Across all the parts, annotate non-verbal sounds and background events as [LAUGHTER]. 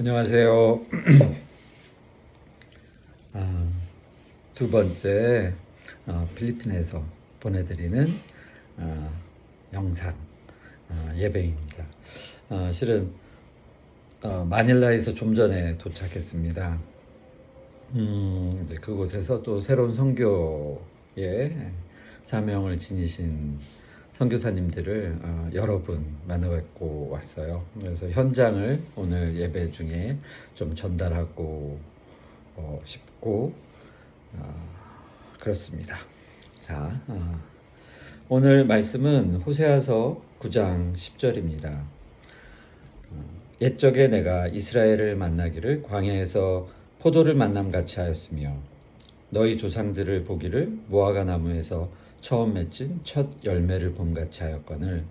안녕하세요. [CLEARS THROAT] 아, 두 번째 어, 필리핀에서 보내드리는 어, 영상 어, 예배입니다. 어, 실은 어, 마닐라에서 좀 전에 도착했습니다. 음, 그곳에서 또 새로운 선교의 사명을 지니신 선교사님들을 어, 여러 분 만나뵙고 왔어요. 그래서 현장을 오늘 예배 중에 좀 전달하고 어, 싶고 어, 그렇습니다. 자, 어, 오늘 말씀은 호세아서 9장 10절입니다. 옛적에 내가 이스라엘을 만나기를 광야에서 포도를 만남 같이 하였으며 너희 조상들을 보기를 무화과 나무에서 처음 맺힌 첫 열매를 봄같이 하였거늘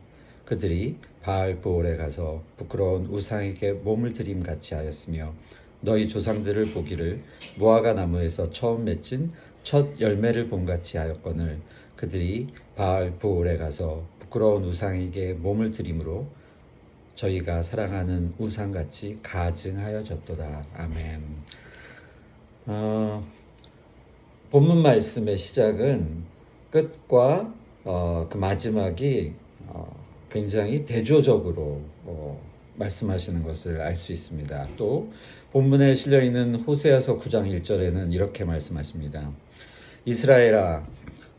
그들이 바알 보올에 가서 부끄러운 우상에게 몸을 들임 같이 하였으며 너희 조상들을 보기를 무화과 나무에서 처음 맺힌 첫 열매를 봄같이 하였거늘 그들이 바알 보올에 가서 부끄러운 우상에게 몸을 들임으로 저희가 사랑하는 우상같이 가증하여졌도다. 아멘. 어, 본문 말씀의 시작은 끝과 어, 그 마지막이 어, 굉장히 대조적으로 어, 말씀하시는 것을 알 수 있습니다. 또 본문에 실려 있는 호세아서 9장 1절에는 이렇게 말씀하십니다. 이스라엘아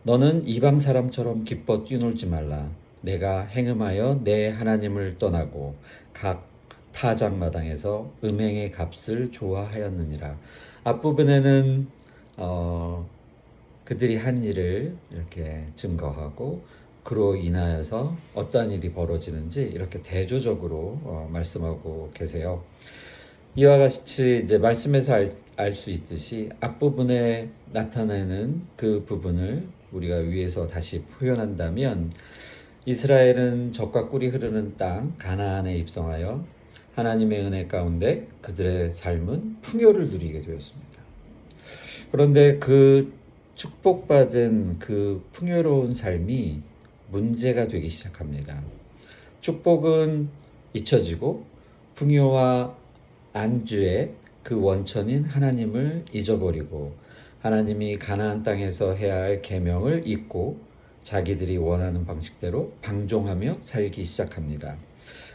너는 이방 사람처럼 기뻐 뛰놀지 말라. 내가 행음하여 내 하나님을 떠나고 각 타작 마당에서 음행의 값을 좋아하였느니라. 앞부분에는 어, 그들이 한 일을 이렇게 증거하고 그로 인하여서 어떠한 일이 벌어지는지 이렇게 대조적으로 어, 말씀하고 계세요. 이와 같이 이제 말씀에서 알 수 있듯이 앞부분에 나타내는 그 부분을 우리가 위에서 다시 표현한다면 이스라엘은 적과 꿀이 흐르는 땅 가나안에 입성하여 하나님의 은혜 가운데 그들의 삶은 풍요를 누리게 되었습니다. 그런데 그 축복받은 그 풍요로운 삶이 문제가 되기 시작합니다. 축복은 잊혀지고 풍요와 안주의 그 원천인 하나님을 잊어버리고 하나님이 가나안 땅에서 해야 할 계명을 잊고 자기들이 원하는 방식대로 방종하며 살기 시작합니다.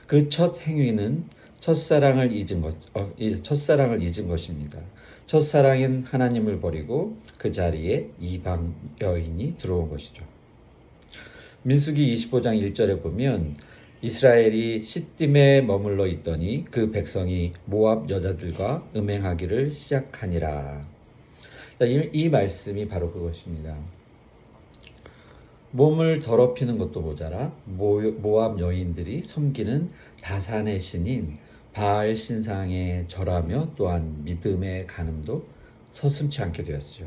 그 첫 행위는 첫사랑을 잊은 것, 어, 첫사랑을 잊은 것입니다. 첫사랑인 하나님을 버리고 그 자리에 이방 여인이 들어온 것이죠. 민수기 25장 1절에 보면 이스라엘이 시딤에 머물러 있더니 그 백성이 모압 여자들과 음행하기를 시작하니라. 자, 이, 이 말씀이 바로 그것입니다. 몸을 더럽히는 것도 모자라 모, 모압 여인들이 섬기는 다산의 신인 바알 신상에 절하며 또한 믿음의 간음도 서슴치 않게 되었죠.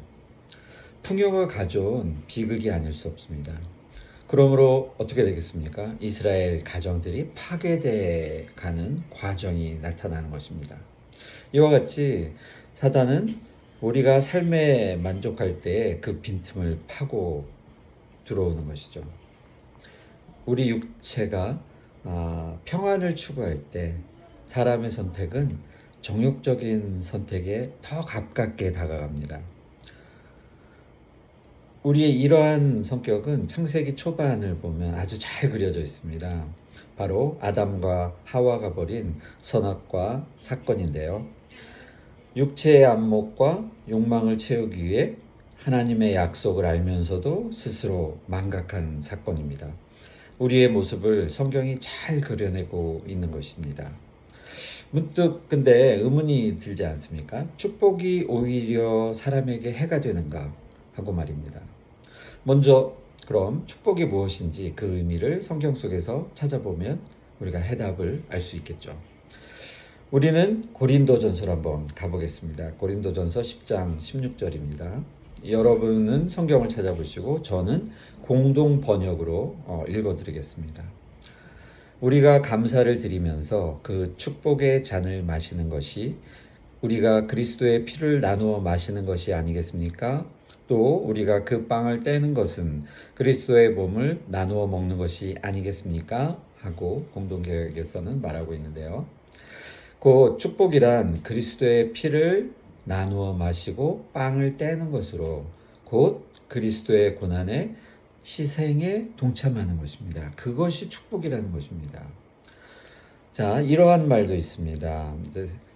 풍요가 가져온 비극이 아닐 수 없습니다. 그러므로 어떻게 되겠습니까? 이스라엘 가정들이 파괴돼 가는 과정이 나타나는 것입니다. 이와 같이 사단은 우리가 삶에 만족할 때 그 빈틈을 파고 들어오는 것이죠. 우리 육체가 아, 평안을 추구할 때 사람의 선택은 정욕적인 선택에 더 가깝게 다가갑니다. 우리의 이러한 성격은 창세기 초반을 보면 아주 잘 그려져 있습니다. 바로 아담과 하와가 벌인 선악과 사건인데요. 육체의 안목과 욕망을 채우기 위해 하나님의 약속을 알면서도 스스로 망각한 사건입니다. 우리의 모습을 성경이 잘 그려내고 있는 것입니다. 문득 근데 의문이 들지 않습니까? 축복이 오히려 사람에게 해가 되는가 하고 말입니다. 먼저 그럼 축복이 무엇인지 그 의미를 성경 속에서 찾아보면 우리가 해답을 알 수 있겠죠. 우리는 고린도전서로 한번 가보겠습니다. 고린도전서 10장 16절입니다. 여러분은 성경을 찾아보시고 저는 공동 번역으로 어, 읽어드리겠습니다. 우리가 감사를 드리면서 그 축복의 잔을 마시는 것이 우리가 그리스도의 피를 나누어 마시는 것이 아니겠습니까? 또 우리가 그 빵을 떼는 것은 그리스도의 몸을 나누어 먹는 것이 아니겠습니까? 하고 공동계획에서는 말하고 있는데요. 곧 축복이란 그리스도의 피를 나누어 마시고 빵을 떼는 것으로 곧 그리스도의 고난에 희생에 동참하는 것입니다. 그것이 축복이라는 것입니다. 자, 이러한 말도 있습니다.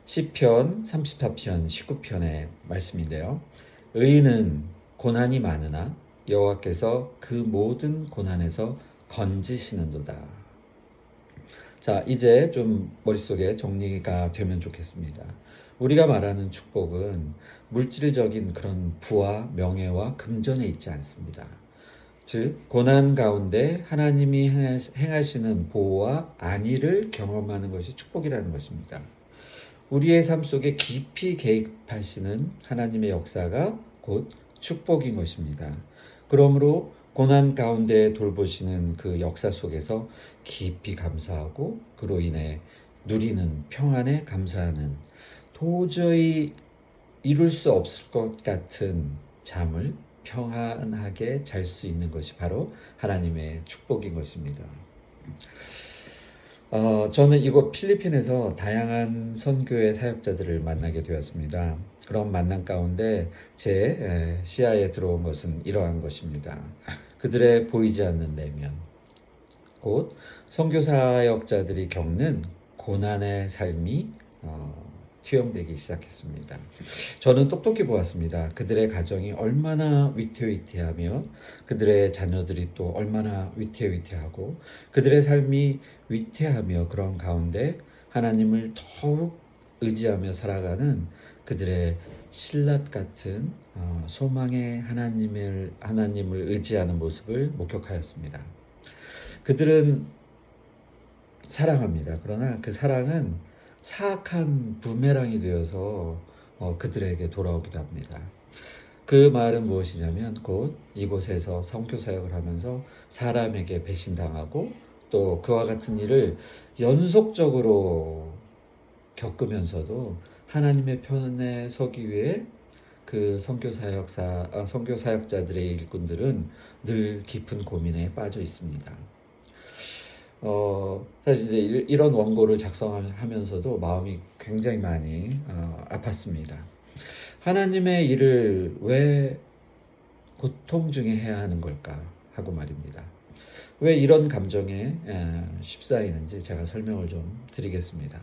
시편 34편 19편의 말씀인데요. 의인은 고난이 많으나 여호와께서 그 모든 고난에서 건지시는도다. 자, 이제 좀 머릿속에 정리가 되면 좋겠습니다. 우리가 말하는 축복은 물질적인 그런 부와 명예와 금전에 있지 않습니다. 즉, 고난 가운데 하나님이 행하시는 보호와 안위를 경험하는 것이 축복이라는 것입니다. 우리의 삶 속에 깊이 개입하시는 하나님의 역사가 곧 축복인 것입니다. 그러므로 고난 가운데 돌보시는 그 역사 속에서 깊이 감사하고 그로 인해 누리는 평안에 감사하는 도저히 이룰 수 없을 것 같은 잠을 평안하게 잘 수 있는 것이 바로 하나님의 축복인 것입니다. 어, 저는 이곳 필리핀에서 다양한 선교의 사역자들을 만나게 되었습니다. 그런 만남 가운데 제 시야에 들어온 것은 이러한 것입니다. 그들의 보이지 않는 내면, 곧 선교 사역자들이 겪는 고난의 삶이 어, 투영되기 시작했습니다. 저는 똑똑히 보았습니다. 그들의 가정이 얼마나 위태위태하며 그들의 자녀들이 또 얼마나 위태위태하고 그들의 삶이 위태하며 그런 가운데 하나님을 더욱 의지하며 살아가는 그들의 신라 같은 어, 소망의 하나님을 하나님을 의지하는 모습을 목격하였습니다. 그들은 사랑합니다. 그러나 그 사랑은 사악한 부메랑이 되어서 어, 그들에게 돌아오기도 합니다. 그 말은 무엇이냐면 곧 이곳에서 성교 사역을 하면서 사람에게 배신당하고 또 그와 같은 일을 연속적으로 겪으면서도 하나님의 편에 서기 위해 그 성교 사역사 아, 성교 사역자들의 일꾼들은 늘 깊은 고민에 빠져 있습니다. 어, 사실 이제 이런 원고를 작성하면서도 마음이 굉장히 많이 어, 아팠습니다. 하나님의 일을 왜 고통 중에 해야 하는 걸까 하고 말입니다. 왜 이런 감정에 에, 휩싸이는지 제가 설명을 좀 드리겠습니다.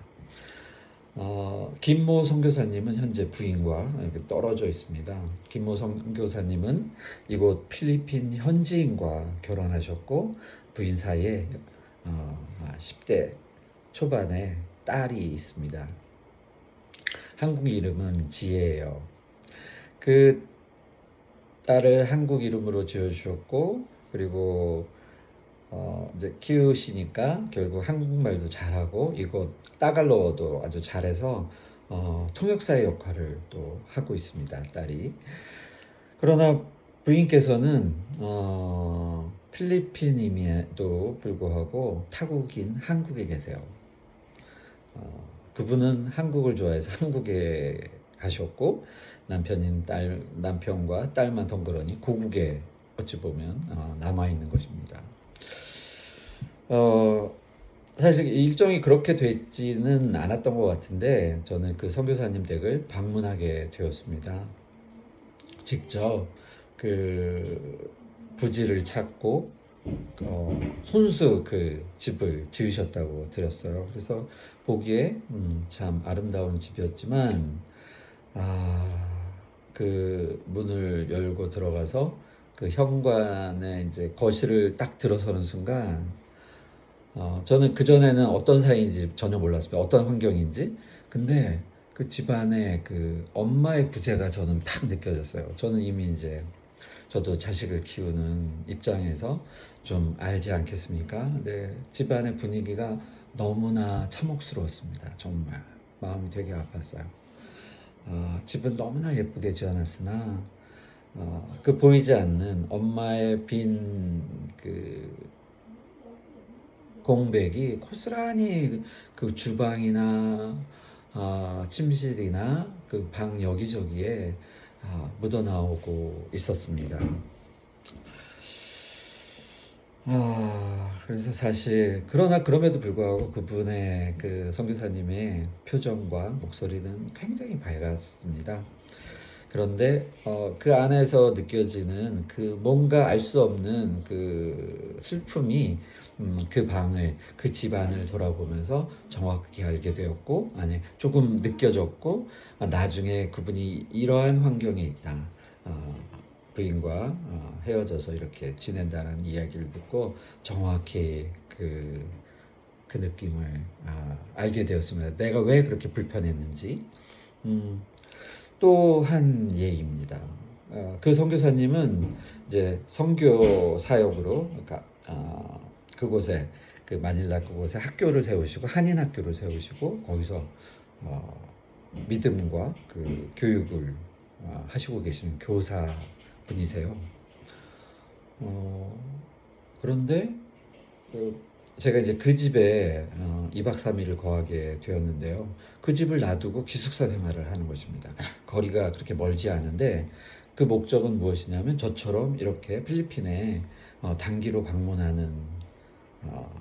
어, 김모 선교사님은 현재 부인과 떨어져 있습니다. 김모 선교사님은 이곳 필리핀 현지인과 결혼하셨고 부인 사이에 어, 10대 초반에 딸이 있습니다. 한국 이름은 지혜예요. 그 딸을 한국 이름으로 지어주셨고 그리고 어, 이제 키우시니까 결국 한국말도 잘하고 이곳 따갈로도 아주 잘해서 어, 통역사의 역할을 또 하고 있습니다. 딸이. 그러나 부인께서는 어, 필리핀임에도 불구하고 타국인 한국에 계세요. 어, 그분은 한국을 좋아해서 한국에 가셨고 남편인 딸 남편과 딸만 동거러니 고국에 어찌 보면 어, 남아 있는 것입니다. 어, 사실 일정이 그렇게 됐지는 않았던 것 같은데 저는 그 선교사님 댁을 방문하게 되었습니다. 직접 그 부지를 찾고 어, 손수 그 집을 지으셨다고 들었어요. 그래서 보기에 음, 참 아름다운 집이었지만 아 그 문을 열고 들어가서 그 현관에 이제 거실을 딱 들어서는 순간 어, 저는 그 전에는 어떤 사이인지 전혀 몰랐습니다. 어떤 환경인지. 근데 그 집안에 그 엄마의 부재가 저는 딱 느껴졌어요. 저는 이미 이제 저도 자식을 키우는 입장에서 좀 알지 않겠습니까? 네, 집안의 분위기가 너무나 참혹스러웠습니다. 정말 마음이 되게 아팠어요. 어, 집은 너무나 예쁘게 지어놨으나 어, 그 보이지 않는 엄마의 빈 그 공백이 고스란히 그 주방이나 어, 침실이나 그 방 여기저기에 아, 묻어나오고 있었습니다. 아, 그래서 사실 그러나 그럼에도 불구하고 그분의 그 선교사님의 표정과 목소리는 굉장히 밝았습니다. 그런데 어, 그 안에서 느껴지는 그 뭔가 알 수 없는 그 슬픔이 음, 그 방을 그 집안을 돌아보면서 정확히 알게 되었고 아니 조금 느껴졌고 아, 나중에 그분이 이러한 환경에 있다. 어, 부인과 어, 헤어져서 이렇게 지낸다는 이야기를 듣고 정확히 그, 그 느낌을 아, 알게 되었습니다. 내가 왜 그렇게 불편했는지. 음, 또한 예입니다. 어, 그 선교사님은 이제 선교 사역으로 그러니까 어, 그곳에 그 마닐라 그곳에 학교를 세우시고 한인 학교를 세우시고 거기서 어, 믿음과 그 교육을 어, 하시고 계시는 교사 분이세요. 어, 그런데 그 제가 이제 그 집에 어, 2박 3일을 거하게 되었는데요. 그 집을 놔두고 기숙사 생활을 하는 것입니다. 거리가 그렇게 멀지 않은데 그 목적은 무엇이냐면 저처럼 이렇게 필리핀에 어, 단기로 방문하는 어,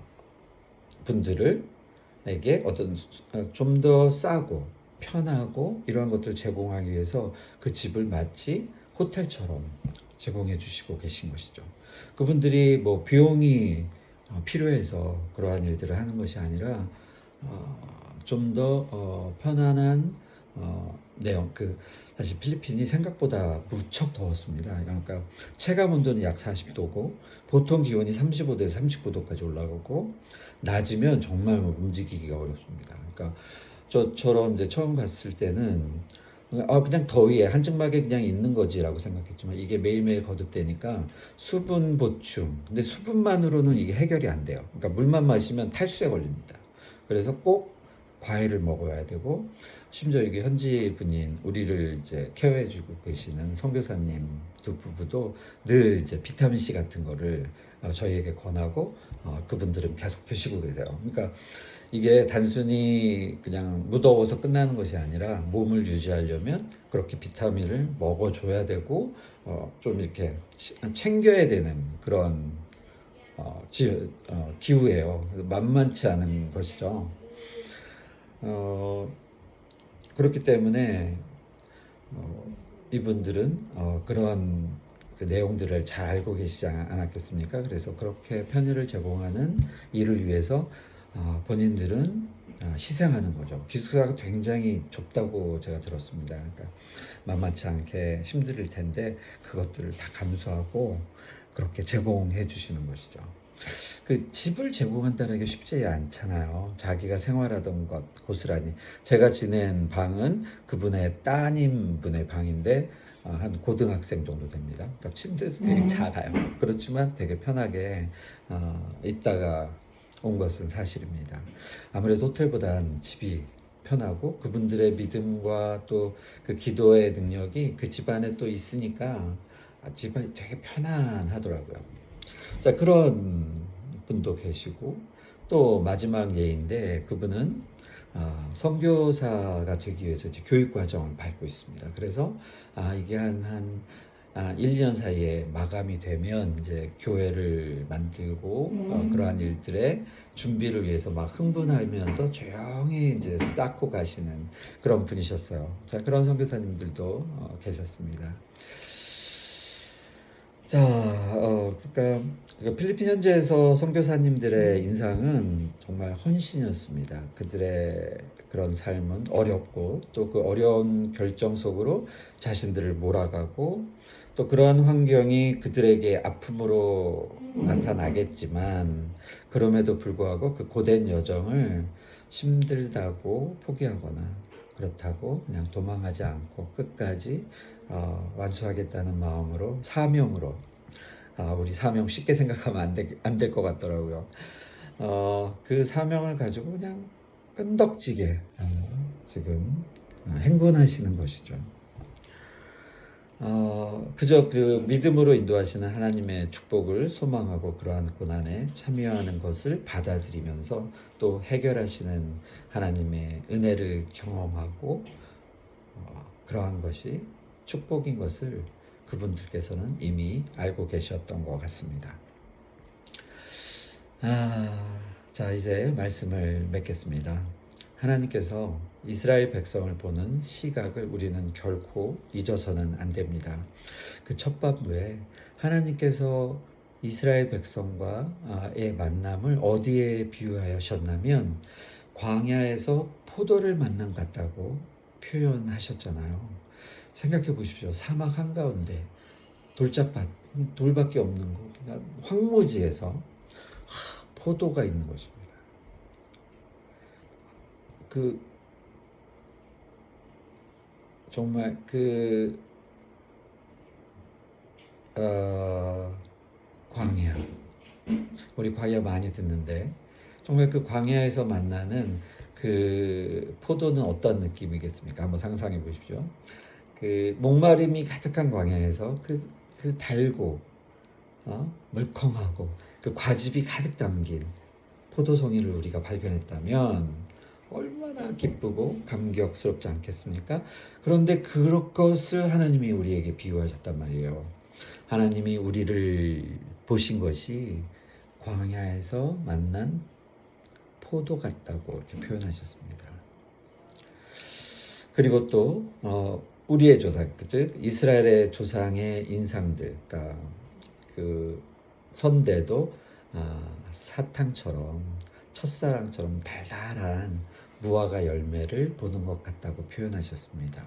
분들을에게 어떤 좀 더 싸고 편하고 이러한 것들을 제공하기 위해서 그 집을 마치 호텔처럼 제공해 주시고 계신 것이죠. 그분들이 뭐 비용이 어, 필요해서 그러한 일들을 하는 것이 아니라 어, 좀더 어, 편안한 어, 내용 그 사실 필리핀이 생각보다 무척 더웠습니다. 그러니까 체감 온도는 약 40도고 보통 기온이 35도에서 39도까지 올라가고 낮이면 정말 뭐 움직이기가 어렵습니다. 그러니까 저처럼 이제 처음 갔을 때는 아 그냥 더위에 한증막에 그냥 있는 거지라고 생각했지만 이게 매일매일 거듭되니까 수분 보충. 근데 수분만으로는 이게 해결이 안 돼요. 그러니까 물만 마시면 탈수에 걸립니다. 그래서 꼭 과일을 먹어야 되고 심지어 이게 현지 분인 우리를 이제 케어해주고 계시는 선교사님 두 부부도 늘 이제 비타민 C 같은 거를 어, 저희에게 권하고 어, 그분들은 계속 드시고 계세요. 그러니까 이게 단순히 그냥 무더워서 끝나는 것이 아니라 몸을 유지하려면 그렇게 비타민을 먹어줘야 되고 어, 좀 이렇게 챙겨야 되는 그런 어, 지, 어, 기후예요. 만만치 않은 것이죠. 어, 그렇기 때문에 어, 이분들은 어, 그런 그 내용들을 잘 알고 계시지 않았겠습니까? 그래서 그렇게 편의를 제공하는 일을 위해서 어, 본인들은 어, 희생하는 거죠. 기숙사가 굉장히 좁다고 제가 들었습니다. 그러니까 만만치 않게 힘들 텐데 그것들을 다 감수하고 그렇게 제공해 주시는 것이죠. 그 집을 제공한다는 게 쉽지 않잖아요. 자기가 생활하던 것 고스란히 제가 지낸 방은 그분의 따님 분의 방인데 어, 한 고등학생 정도 됩니다. 그러니까 침대도 되게 음. 작아요. 그렇지만 되게 편하게 어, 있다가 온 것은 사실입니다. 아무래도 호텔보단 집이 편하고 그분들의 믿음과 또 그 기도의 능력이 그 집안에 또 있으니까 아, 집안이 되게 편안하더라고요. 자, 그런 분도 계시고 또 마지막 예인데 그분은 아, 선교사가 되기 위해서 이제 교육 과정을 밟고 있습니다. 그래서 아, 이게 한, 한 아, 1년 사이에 마감이 되면 이제 교회를 만들고 어, 음. 그러한 일들의 준비를 위해서 막 흥분하면서 조용히 이제 쌓고 가시는 그런 분이셨어요. 자, 그런 선교사님들도 어, 계셨습니다. 자, 어, 그러니까 그 필리핀 현지에서 선교사님들의 인상은 정말 헌신이었습니다. 그들의 그런 삶은 어렵고 또 그 어려운 결정 속으로 자신들을 몰아가고 또 그러한 환경이 그들에게 아픔으로 나타나겠지만 그럼에도 불구하고 그 고된 여정을 힘들다고 포기하거나 그렇다고 그냥 도망하지 않고 끝까지 어, 완수하겠다는 마음으로 사명으로 아, 우리 사명 쉽게 생각하면 안될것 같더라고요. 어, 그 사명을 가지고 그냥 끈덕지게 어, 지금 어, 행군하시는 것이죠. 어, 그저 그 믿음으로 인도하시는 하나님의 축복을 소망하고 그러한 고난에 참여하는 것을 받아들이면서 또 해결하시는 하나님의 은혜를 경험하고 어, 그러한 것이 축복인 것을 그분들께서는 이미 알고 계셨던 것 같습니다. 아, 자, 이제 말씀을 맺겠습니다. 하나님께서 이스라엘 백성을 보는 시각을 우리는 결코 잊어서는 안 됩니다. 그 첫밥부에 하나님께서 이스라엘 백성과의 만남을 어디에 비유하셨냐면 광야에서 포도를 만남 같다고 표현하셨잖아요. 생각해 보십시오. 사막 한가운데 돌짝밭, 돌밖에 없는 곳, 그러니까 황무지에서 하, 포도가 있는 것입니다. 그 정말 그 어, 광야 우리 광야 많이 듣는데 정말 그 광야에서 만나는 그 포도는 어떤 느낌이겠습니까? 한번 상상해 보십시오. 그 목마름이 가득한 광야에서 그, 그 달고 어? 물컹하고 그 과즙이 가득 담긴 포도송이를 우리가 발견했다면 얼마나 기쁘고 감격스럽지 않겠습니까? 그런데 그것을 하나님이 우리에게 비유하셨단 말이에요. 하나님이 우리를 보신 것이 광야에서 만난 포도 같다고 이렇게 표현하셨습니다. 그리고 또 어, 우리의 조상, 즉 이스라엘의 조상의 인상들, 그러니까 그 선대도 아, 사탕처럼 첫사랑처럼 달달한 무화과 열매를 보는 것 같다고 표현하셨습니다.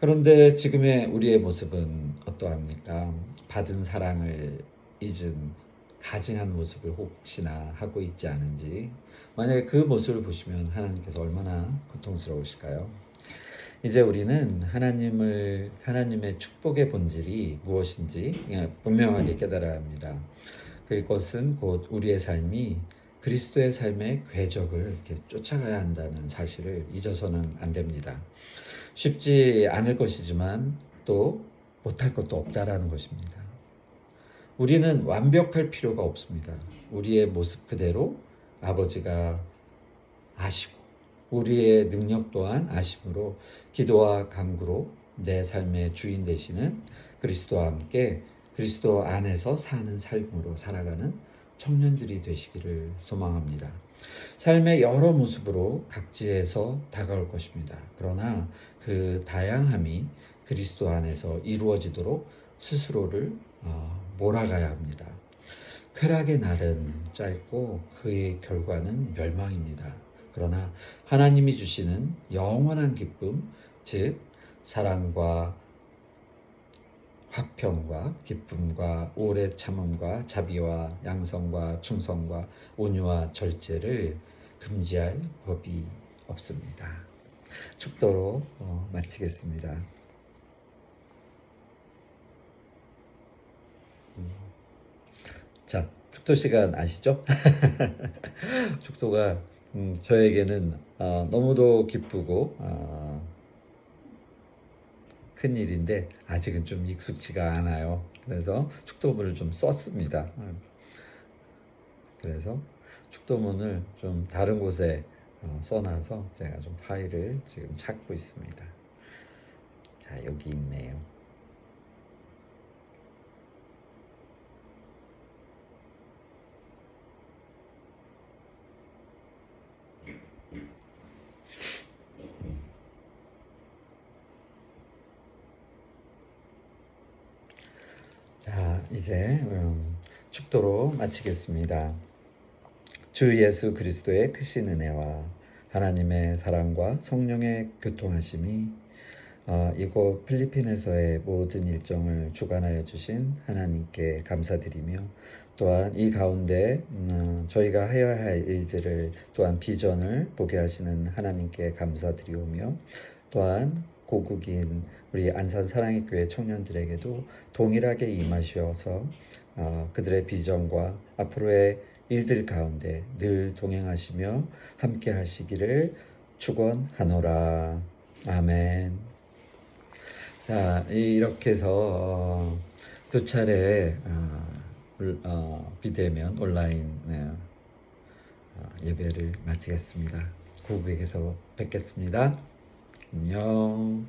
그런데 지금의 우리의 모습은 어떠합니까? 받은 사랑을 잊은 가증한 모습을 혹시나 하고 있지 않은지 만약에 그 모습을 보시면 하나님께서 얼마나 고통스러우실까요? 이제 우리는 하나님을 하나님의 축복의 본질이 무엇인지 분명하게 깨달아야 합니다. 그것은 곧 우리의 삶이 그리스도의 삶의 궤적을 이렇게 쫓아가야 한다는 사실을 잊어서는 안 됩니다. 쉽지 않을 것이지만 또 못할 것도 없다라는 것입니다. 우리는 완벽할 필요가 없습니다. 우리의 모습 그대로 아버지가 아시고 우리의 능력 또한 아심으로 기도와 간구로 내 삶의 주인 되시는 그리스도와 함께 그리스도 안에서 사는 삶으로 살아가는 청년들이 되시기를 소망합니다. 삶의 여러 모습으로 각지에서 다가올 것입니다. 그러나 그 다양함이 그리스도 안에서 이루어지도록 스스로를 어, 몰아가야 합니다. 쾌락의 날은 짧고 그의 결과는 멸망입니다. 그러나 하나님이 주시는 영원한 기쁨, 즉 사랑과 화평과 기쁨과 오래 참음과 자비와 양성과 충성과 온유와 절제를 금지할 법이 없습니다. 축도로 어, 마치겠습니다. 음. 자, 축도 시간 아시죠? [LAUGHS] 축도가 음, 저에게는 어, 너무도 기쁘고 어, 큰 일인데 아직은 좀 익숙치가 않아요. 그래서 축도문을 좀 썼습니다. 그래서 축도문을 좀 다른 곳에 어, 써놔서 제가 좀 파일을 지금 찾고 있습니다. 자, 여기 있네요. 자, 이제 음, 축도로 마치겠습니다. 주 예수 그리스도의 크신 은혜와 하나님의 사랑과 성령의 교통하심이 어, 이곳 필리핀에서의 모든 일정을 주관하여 주신 하나님께 감사드리며 또한 이 가운데 음, 저희가 해야 할 일들을 또한 비전을 보게 하시는 하나님께 감사드리오며 또한 고국인 우리 안산 사랑의 교회 청년들에게도 동일하게 임하셔서 어, 그들의 비전과 앞으로의 일들 가운데 늘 동행하시며 함께 하시기를 축원하노라. 아멘. 자, 이렇게 해서 어, 두 차례 어, 어, 비대면 온라인 네, 어, 예배를 마치겠습니다. 고국에서 뵙겠습니다. 안녕.